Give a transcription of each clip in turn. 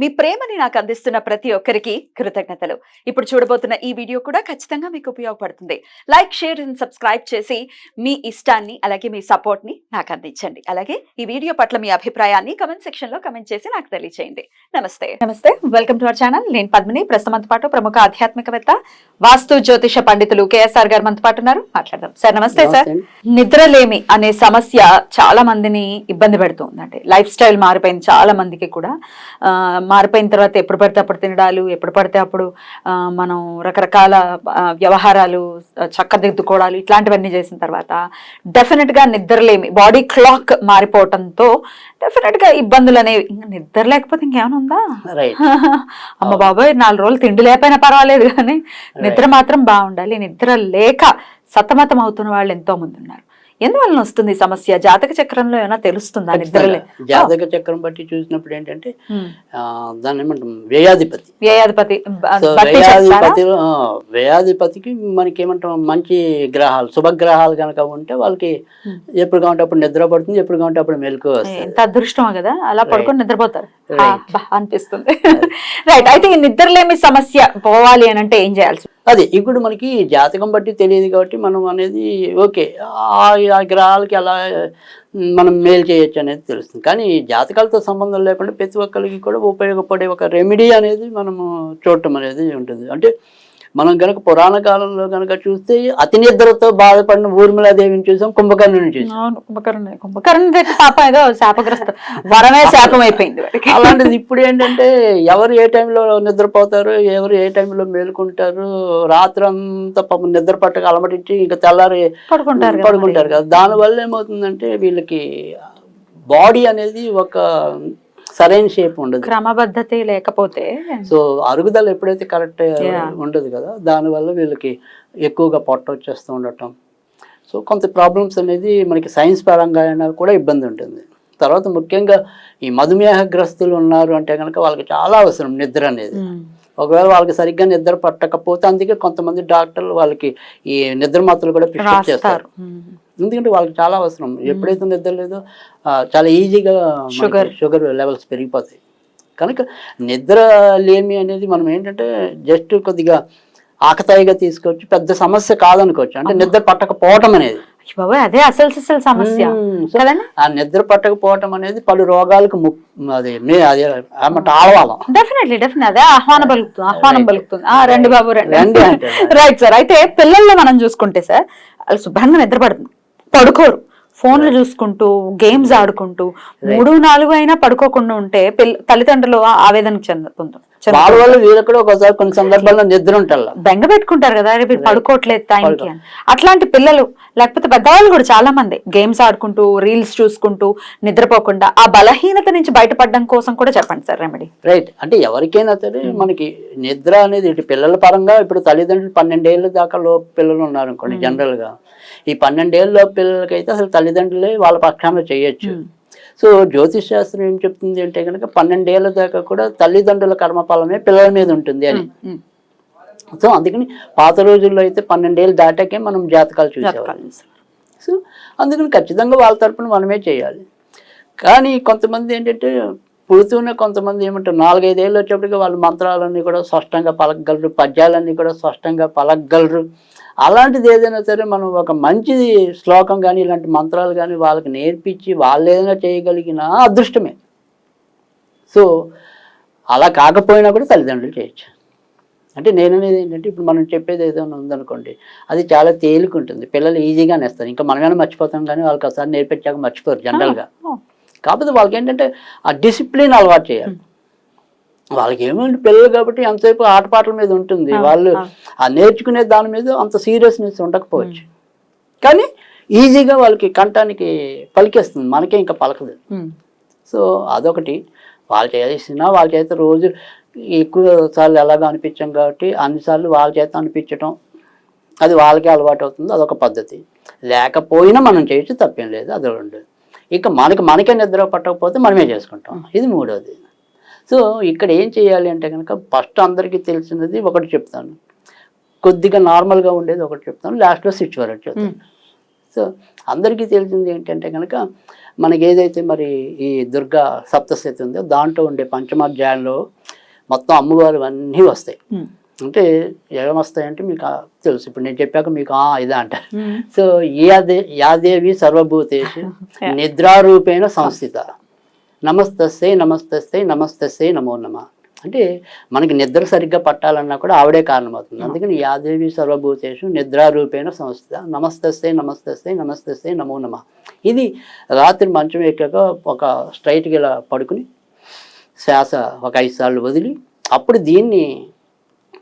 మీ ప్రేమని నాకు అందిస్తున్న ప్రతి ఒక్కరికి కృతజ్ఞతలు. ఇప్పుడు చూడబోతున్న ఈ వీడియో కూడా ఖచ్చితంగా మీకు ఉపయోగపడుతుంది. లైక్ షేర్ అండ్ సబ్స్క్రైబ్ చేసి మీ ఇష్టాన్ని అలాగే మీ సపోర్ట్ని నాకు అందించండి. అలాగే ఈ వీడియో పట్ల మీ అభిప్రాయాన్ని కమెంట్ సెక్షన్లో కమెంట్ చేసి నాకు తెలియజేయండి నమస్తే. నమస్తే. Welcome to our channel. నేను పద్మిని. ప్రస్తుతంతో పాటు ప్రముఖ ఆధ్యాత్మికవేత్త వాస్తు జ్యోతిష పండితులు కేఎస్ఆర్ గారు మనతో పాటు ఉన్నారు. మాట్లాడదాం. సార్ నమస్తే సార్. నిద్రలేమి అనే సమస్య చాలా మందిని ఇబ్బంది పెడుతుందండి లైఫ్ స్టైల్ మారిపోయింది చాలా మందికి కూడా. ఆ, మారిపోయిన తర్వాత ఎప్పుడు పడితే అప్పుడు తినడాలు ఎప్పుడు పడితే అప్పుడు మనం రకరకాల వ్యవహారాలు చక్కదిద్దుకోవడాలు ఇట్లాంటివన్నీ చేసిన తర్వాత డెఫినెట్గా నిద్రలేమి. బాడీ క్లాక్ మారిపోవటంతో డెఫినెట్గా ఇబ్బందులు అనేవి ఇంకా నిద్ర లేకపోతే ఇంకేమైనా ఉందా? అమ్మ బాబాయ్ నాలుగు రోజులు తిండి లేకపోయినా పర్వాలేదు కానీ నిద్ర మాత్రం బాగుండాలి. నిద్ర లేక సతమతం అవుతున్న వాళ్ళు ఎంతో మంది ఉన్నారు. ఎందువలన వస్తుంది సమస్య? జాతక చక్రంలో ఏమైనా తెలుస్తుందా నిద్రలే? జాతక చక్రం బట్టి చూసినప్పుడు ఏంటంటే దాన్ని ఏమంటాం? వ్యయాధిపతి. వ్యయాధిపతి. వ్యయాధిపతికి మనకి ఏమంటాం మంచి గ్రహాలు శుభగ్రహాలు కనుక ఉంటే వాళ్ళకి. ఎప్పుడు కావాలంటే అప్పుడు నిద్ర పడుతుంది ఎప్పుడు కావాలంటే అప్పుడు మెలకు ఎంత అదృష్టమో కదా? అలా పడుకొని నిద్రపోతారు. అనిపిస్తుంది. రైట్ అయితే నిద్రలేమి సమస్య పోవాలి అని అంటే ఏం చేయాల్సి అదే ఇప్పుడు మనకి జాతకం బట్టి తెలియదు కాబట్టి మనం అనేది ఓకే ఆ ఆ గ్రహాలకి ఎలా మనం మేలు చేయొచ్చు అనేది తెలుస్తుంది. కానీ జాతకాలతో సంబంధం లేకుండా ప్రతి ఒక్కరికి కూడా ఉపయోగపడే ఒక రెమెడీ అనేది మనము చూడటం అనేది ఉంటుంది. అంటే మనం గనక పురాణ కాలంలో గనక చూస్తే అతి నిద్రతో బాధపడిన ఊర్మిళాదేవిని చూసాం కుంభకర్ణుని చూసాం. కుంభకర్ణ కుంభకర్ణ పాప ఏదో శాపగ్రస్త. వరమే శాపం అయిపోయింది అలాంటిది ఇప్పుడు ఏంటంటే ఎవరు ఏ టైంలో నిద్రపోతారు ఎవరు ఏ టైంలో మేలుకుంటారు రాత్రి అంతా పాపం నిద్ర పట్టక అలమటించి ఇంకా తెల్లారి పడుకుంటారు పడుకుంటారు కదా. దానివల్ల ఏమవుతుందంటే వీళ్ళకి బాడీ అనేది ఒక సరైన షేప్ ఉండదు క్రమబద్ధత లేకపోతే సో అరుగుదల ఎప్పుడైతే కరెక్ట్. ఉండదు కదా దానివల్ల వీళ్ళకి ఎక్కువగా పొట్ట వచ్చేస్తూ ఉండటం సో కొంత ప్రాబ్లమ్స్ అనేది మనకి సైన్స్ పరంగా అయినా కూడా ఇబ్బంది ఉంటుంది తర్వాత ముఖ్యంగా ఈ మధుమేహగ్రస్తులు ఉన్నారు అంటే కనుక వాళ్ళకి చాలా అవసరం నిద్ర అనేది ఉమ్. ఒకవేళ వాళ్ళకి సరిగ్గా నిద్ర పట్టకపోతే అందుకే కొంతమంది డాక్టర్లు వాళ్ళకి ఈ నిద్ర మాత్రలు కూడా ప్రిస్క్రైబ్ చేస్తారు ఉమ్. ఎందుకంటే వాళ్ళకి చాలా అవసరం. ఎప్పుడైతే నిద్ర లేదో చాలా ఈజీగా Sugar. షుగర్. లెవెల్స్ పెరిగిపోతాయి. కనుక నిద్ర లేమి అనేది మనం ఏంటంటే జస్ట్ కొద్దిగా ఆకతాయిగా తీసుకోవచ్చు పెద్ద సమస్య కాదనుకోవచ్చు. అంటే నిద్ర పట్టకపోవటం అనేది. అదే అసలు అసలు సమస్య. ఆ నిద్ర పట్టకపోవటం అనేది పలు రోగాలకు అది ఏమంటే ఆడవాళ్ళం డెఫినెట్లీ డెఫినెట్ అదే ఆహ్వానం పలుకుతుంది ఆహ్వానం పలుకుతుంది ఆ రండి బాబు రండి. రైట్ సార్ అయితే పిల్లల్లో మనం చూసుకుంటే సార్ శుభ్రంగా నిద్రపడుతుంది పడుకోరు. ఫోన్లు చూసుకుంటూ గేమ్స్ ఆడుకుంటూ మూడు నాలుగు అయినా పడుకోకుండా ఉంటే తల్లిదండ్రులు ఆవేదన చెందుతుంది వాళ్ళ వల్ల వీళ్ళకి కూడా ఒకసారి కొన్ని సందర్భాల్లో నిద్ర ఉంటారు బెంగ పెట్టుకుంటారు కదా వీళ్ళు పడుకోవట్లేదు టైంకి అని. అట్లాంటి పిల్లలు లేకపోతే పెద్దవాళ్ళు కూడా చాలా మంది గేమ్స్ ఆడుకుంటూ రీల్స్ చూసుకుంటూ నిద్రపోకుండా ఆ బలహీనత నుంచి బయటపడడం కోసం కూడా చెప్పండి సార్ రెమెడీ రైట్ అంటే ఎవరికైనా సరే మనకి నిద్ర అనేది ఇటు పిల్లల పరంగా ఇప్పుడు తల్లిదండ్రులు పన్నెండేళ్ళ దాకా లో పిల్లలు ఉన్నారు అనుకోండి జనరల్గా. ఈ పన్నెండేళ్ళ పిల్లలకైతే అసలు తల్లిదండ్రులే వాళ్ళ పక్షాన చేయొచ్చు. సో జ్యోతిష్ శాస్త్రం ఏం చెప్తుంది అంటే కనుక పన్నెండేళ్ళ దాకా కూడా తల్లిదండ్రుల కర్మఫలమే పిల్లల మీద ఉంటుంది అని. సో అందుకని పాత రోజుల్లో అయితే పన్నెండేళ్ళు దాటాకే మనం జాతకాలు చూసేవాళ్ళం. సో అందుకని ఖచ్చితంగా వాళ్ళ తరపున మనమే చేయాలి. కానీ కొంతమంది ఏంటంటే పుడుతూనే కొంతమంది ఏమంటారు నాలుగైదేళ్ళు వచ్చేప్పటికి వాళ్ళు మంత్రాలన్నీ కూడా స్పష్టంగా పలకగలరు పద్యాలన్నీ కూడా స్పష్టంగా పలకగలరు. అలాంటిది ఏదైనా సరే మనం ఒక మంచి శ్లోకం కానీ ఇలాంటి మంత్రాలు కానీ వాళ్ళకి నేర్పించి వాళ్ళు ఏదైనా చేయగలిగిన అదృష్టమే. సో అలా కాకపోయినా కూడా తల్లిదండ్రులు చేయొచ్చు. అంటే నేను అనేది ఏంటంటే ఇప్పుడు మనం చెప్పేది ఏదైనా ఉందనుకోండి అది చాలా తేలికుంటుంది. పిల్లలు ఈజీగా నేస్తారు. ఇంకా మనమైనా మర్చిపోతాం కానీ వాళ్ళకి ఒకసారి నేర్పించాక మర్చిపోరు జనరల్గా. కాకపోతే వాళ్ళకి ఏంటంటే ఆ డిసిప్లిన్ అలవాటు చేయాలి. వాళ్ళకి ఏమంటే పిల్లలు కాబట్టి అంతసేపు ఆటపాటల మీద ఉంటుంది. వాళ్ళు ఆ నేర్చుకునే దాని మీద అంత సీరియస్నెస్ ఉండకపోవచ్చు. కానీ ఈజీగా వాళ్ళకి కంఠానికి పలికేస్తుంది. మనకే ఇంకా పలకదు. సో అదొకటి. వాళ్ళు చేసిన వాళ్ళ చేత రోజు ఎక్కువ సార్లు ఎలాగో అనిపించాం కాబట్టి అన్నిసార్లు వాళ్ళ చేత అనిపించటం అది వాళ్ళకే అలవాటు అవుతుంది. అదొక పద్ధతి. లేకపోయినా మనం చేయొచ్చు తప్పేం లేదు. అది రెండు. ఇక మనకి మనకే నిద్ర పట్టకపోతే మనమే చేసుకుంటాం. ఇది మూడోది. సో ఇక్కడ ఏం చేయాలి అంటే కనుక ఫస్ట్ అందరికీ తెలిసినది ఒకటి చెప్తాను. కొద్దిగా నార్మల్గా ఉండేది ఒకటి చెప్తాను. లాస్ట్లో స్విచ్ వరకు చెప్తాను. సో అందరికీ తెలిసింది ఏంటంటే కనుక మనకి ఏదైతే మరి ఈ దుర్గా సప్తశతి ఉందో దాంట్లో ఉండే పంచమాధ్యాయంలో మొత్తం అమ్మవారు అన్నీ వస్తాయి. అంటే ఏమొస్తాయంటే మీకు తెలుసు. ఇప్పుడు నేను చెప్పాక మీకు ఆ ఇదా అంటారు. సో యాదే యాదేవి సర్వభూతేషు నిద్రారూపేణ సంస్థిత. నమస్తస్తే నమస్తస్తే నమస్తస్తే నమో నమ. అంటే మనకి నిద్ర సరిగ్గా పట్టాలన్నా కూడా ఆవిడే కారణమవుతుంది. అందుకని యాదేవి సర్వభూతేషు నిద్రారూపేణ సంస్థిత నమస్తస్తే నమస్తస్తే నమస్తస్తే నమో నమ. ఇది రాత్రి మంచం ఎక్కాక ఒక స్ట్రైట్గా ఇలా పడుకుని శ్వాస ఒక ఐదు సార్లు వదిలి అప్పుడు దీన్ని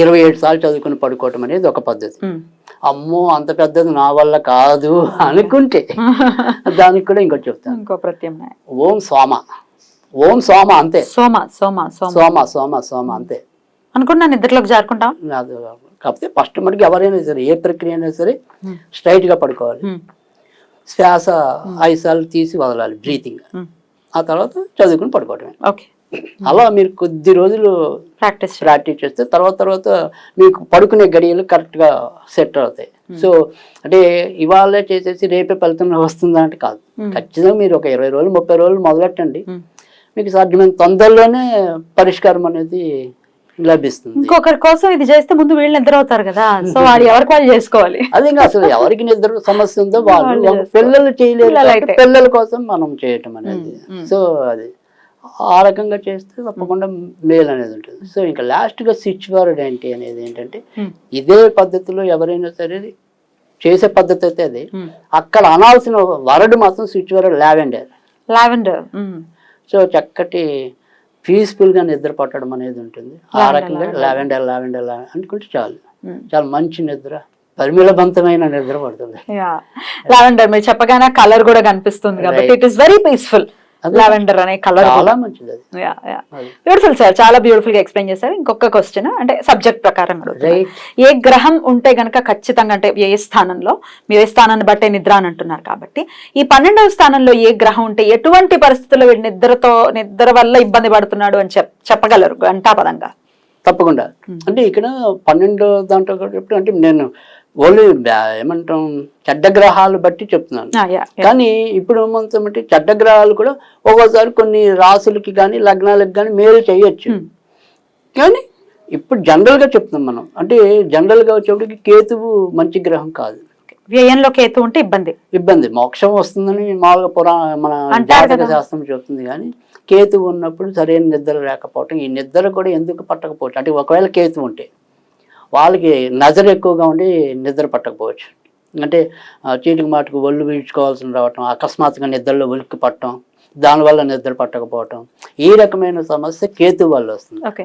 ఇరవై ఏడు సార్లు చదువుకుని పడుకోవటం అనేది ఒక పద్ధతి. అమ్మో అంత పెద్దది నా వల్ల కాదు అనుకుంటే దానికి కూడా ఇంకోటి చెప్తాను. ఇంకో ప్రత్యామ్నాయం. ఓం సోమ ఓం సోమ అంతే. సోమ సోమ సోమ. సోమ సోమ సోమ అంతే. అనుకున్నా నిద్రలోకి జారుకుంటాం? కాకపోతే ఫస్ట్ మటుకు ఎవరైనా సరే ఏ ప్రక్రియ అయినా సరే straight గా పడుకోవాలి. శ్వాస ఐదు సార్లు తీసి వదలాలి బ్రీతింగ్. ఆ తర్వాత చదువుకుని పడుకోవడమే ఓకే. అలా మీరు కొద్ది రోజులు ప్రాక్టీస్ ప్రాక్టీస్ చేస్తే తర్వాత తర్వాత మీకు పడుకునే గడియలు కరెక్ట్గా సెట్ అవుతాయి. సో అంటే ఇవాళ చేసేసి రేపే ఫలితం వస్తుందా అంటే కాదు. Hmm. ఖచ్చితంగా మీరు ఒక ఇరవై రోజులు ముప్పై రోజులు మొదలెట్టండి. ఉమ్. మీకు సాధ్యమైన తొందరలోనే పరిష్కారం అనేది లభిస్తుంది. ఇంకొకరి కోసం ఇది చేస్తే ముందు వీళ్ళు నిద్ర అవుతారు కదా. సో వాడు ఎవరికి వాళ్ళు చేసుకోవాలి? అది ఇంకా అసలు ఎవరికి నిద్ర సమస్య ఉందో వాళ్ళు వాళ్ళు. పిల్లలు చేయలేరు పిల్లలు కోసం మనం చేయటం అనేది. సో అది. ఆ రకంగా చేస్తే తప్పకుండా మేలు అనేది ఉంటుంది. సో ఇంకా లాస్ట్గా స్విచ్ వర్డ్ ఏంటి అనేది ఏంటంటే. ఇదే పద్ధతిలో ఎవరైనా సరే చేసే పద్ధతి అయితే అది. అక్కడ అనాల్సిన వరడ్ మాత్రం switch word lavender. Lavender so చక్కటి పీస్ఫుల్గా నిద్ర పట్టడం అనేది ఉంటుంది. ఆ రకంగా. లావెండర్. లావెండర్ అనుకుంటే చాలు. చాలా మంచి నిద్ర పరిమళవంతమైన నిద్ర పడుతుంది. లావెండర్ మీరు చెప్పగానే కలర్ కూడా కనిపిస్తుంది కాబట్టి it is very peaceful. Lavender అనే కలర్ చాలా మంచిది. బ్యూటిఫుల్ సార్ చాలా బ్యూటిఫుల్గా ఎక్స్ప్లెయిన్ చేశారు. ఇంకొక క్వశ్చన్ అంటే సబ్జెక్ట్ ప్రకారం. ఏ గ్రహం ఉంటే గనక ఖచ్చితంగా అంటే ఏ స్థానంలో? మీరు ఏ స్థానాన్ని బట్టే నిద్ర అని అంటున్నారు కాబట్టి. ఈ పన్నెండవ స్థానంలో ఏ గ్రహం ఉంటే ఎటువంటి పరిస్థితుల్లో వీడు నిద్రతో నిద్ర వల్ల ఇబ్బంది పడుతున్నాడు అని చెప్ చెప్పగలరు గంటాపదంగా తప్పకుండా. అంటే ఇక్కడ పన్నెండో దాంట్లో అంటే నేను ఓన్లీ ఏమంటాం చెడ్డ గ్రహాలు బట్టి చెప్తున్నాను. Yeah. కానీ ఇప్పుడు ఏమంటామంటే చెడ్డ గ్రహాలు కూడా ఒక్కోసారి కొన్ని రాసులకి కానీ లగ్నాలకు కానీ మేలు చేయొచ్చు. Hmm. కానీ ఇప్పుడు జనరల్గా చెప్తున్నాం మనం. అంటే జనరల్గా వచ్చేప్పటికి కేతువు మంచి గ్రహం కాదు. వ్యయంలో కేతు ఉంటే ఇబ్బంది. ఇబ్బంది. మోక్షం వస్తుందని మామూలుగా పురా మన జాతక. శాస్త్రం చెప్తుంది కానీ కేతు ఉన్నప్పుడు సరైన నిద్ర లేకపోవటం ఈ నిద్ర కూడా ఎందుకు పట్టకపోవచ్చు? అంటే ఒకవేళ కేతు ఉంటే. వాళ్ళకి నజర్ ఎక్కువగా ఉండి నిద్ర పట్టకపోవచ్చు. అంటే చీటికి మాటకు ఒళ్ళు వీడ్చుకోవాల్సిన రావటం అకస్మాత్తుగా నిద్రలో ఉలిక్కి పట్టడం దానివల్ల నిద్ర పట్టకపోవటం ఈ రకమైన సమస్య కేతు వల్ల వస్తుంది. ఓకే.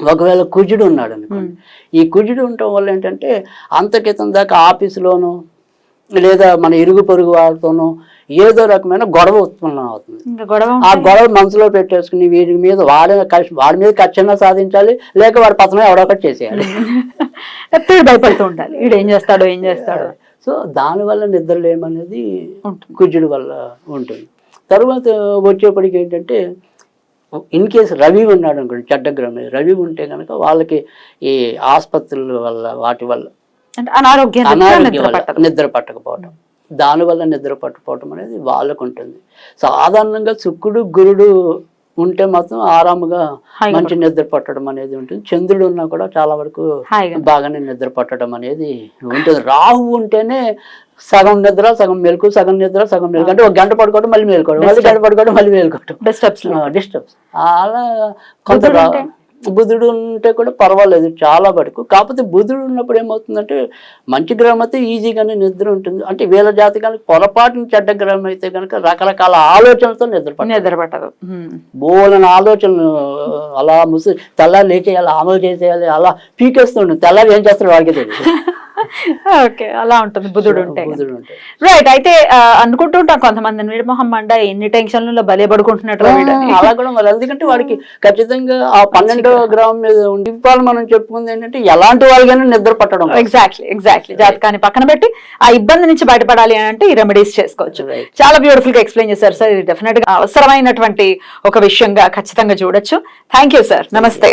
ఒకవేళ కుజుడు ఉన్నాడు అనుకోండి ఈ కుజుడు ఉండటం వల్ల ఏంటంటే అంత క్రితం దాకా ఆఫీసులోనూ లేదా మన ఇరుగు పొరుగు వాళ్ళతోనూ ఏదో రకమైన గొడవ ఉత్పన్నం అవుతుంది. ఆ గొడవ మనసులో పెట్టేసుకుని వీడి మీద వాడి వాడి మీద ఖచ్చితంగా సాధించాలి లేక వాడి పతనం ఎవడో ఒకటి చేసేయాలి. ఎప్పుడు భయపడుతూ ఉండాలి. వీడు ఏం చేస్తాడో ఏం చేస్తాడో. సో దానివల్ల నిద్ర లేమనేది ఉంటుంది. కుజుడు వల్ల ఉంటుంది. తర్వాత వచ్చేప్పటికి ఏంటంటే ఇన్ కేసు రవి ఉన్నాడు అనుకోండి చెడ్డ రవి ఉంటే కనుక వాళ్ళకి ఈ ఆసుపత్రుల వల్ల వాటి వల్ల అంటే అనారోగ్యం వల్ల నిద్ర పట్టకపోవటం. దానివల్ల నిద్ర పట్టకపోవటం అనేది వాళ్ళకు ఉంటుంది సాధారణంగా శుక్రుడు గురుడు ఉంటే మాత్రం ఆరాముగా మంచి నిద్ర పట్టడం అనేది ఉంటుంది. చంద్రుడు ఉన్నా కూడా చాలా వరకు బాగానే నిద్ర పట్టడం అనేది ఉంటుంది. రాహు ఉంటేనే సగం నిద్ర సగం మెలకు సగం నిద్ర సగం మెలకు. అంటే ఒక గంట పడుకోవడం మళ్ళీ మేలుకోవడం మళ్ళీ గంట పడుకోవడం మళ్ళీ మేలుకోవడం డిస్టర్బ్స్ డిస్టర్బ్స్ అలా కొంత బుధుడు ఉంటే? కూడా పర్వాలేదు చాలా వరకు. కాకపోతే బుధుడు ఉన్నప్పుడు ఏమవుతుందంటే మంచి గ్రహం అయితే ఈజీగానే నిద్ర ఉంటుంది. అంటే వీళ్ళ జాతకానికి పొరపాటున చెడ్డ గ్రహం అయితే కనుక రకరకాల ఆలోచనలతో నిద్ర పట్టదు. నిద్ర పట్టదు. ఉమ్. బోలని ఆలోచనలు అలా ముసి తెల్లారి లేచేయాలి అమలు చేసేయాలి అలా పీకేస్తుండు తెల్లారి ఏం చేస్తాడు వాడికి తెలియదు ఓకే అలా ఉంటుంది. బుధుడు ఉంటే రైట్ అయితే ఆ, అనుకుంటూ ఉంటాం కొంతమంది వీడమొహం మండ ఎన్ని టెన్షన్లలో బలే పడుకుంటున్నట్టు అలా కూడా మరి. ఎందుకంటే వాడికి ఖచ్చితంగా ఆ పన్నెండో గ్రామం మీద ఉండి మనం చెప్పుకుంది ఏంటంటే ఎలాంటి వాళ్ళకైనా నిద్ర పట్టడం. ఎగ్జాక్ట్లీ ఎగ్జాక్ట్లీ జాతకాన్ని పక్కన పెట్టి ఆ ఇబ్బంది నుంచి బయటపడాలి అని అంటే ఈ రెమెడీస్ చేసుకోవచ్చు. చాలా బ్యూటిఫుల్గా ఎక్స్ప్లెయిన్ చేశారు సార్. ఇది డెఫినెట్గా అవసరమైనటువంటి ఒక విషయంగా ఖచ్చితంగా చూడొచ్చు. థ్యాంక్ యూ సార్ నమస్తే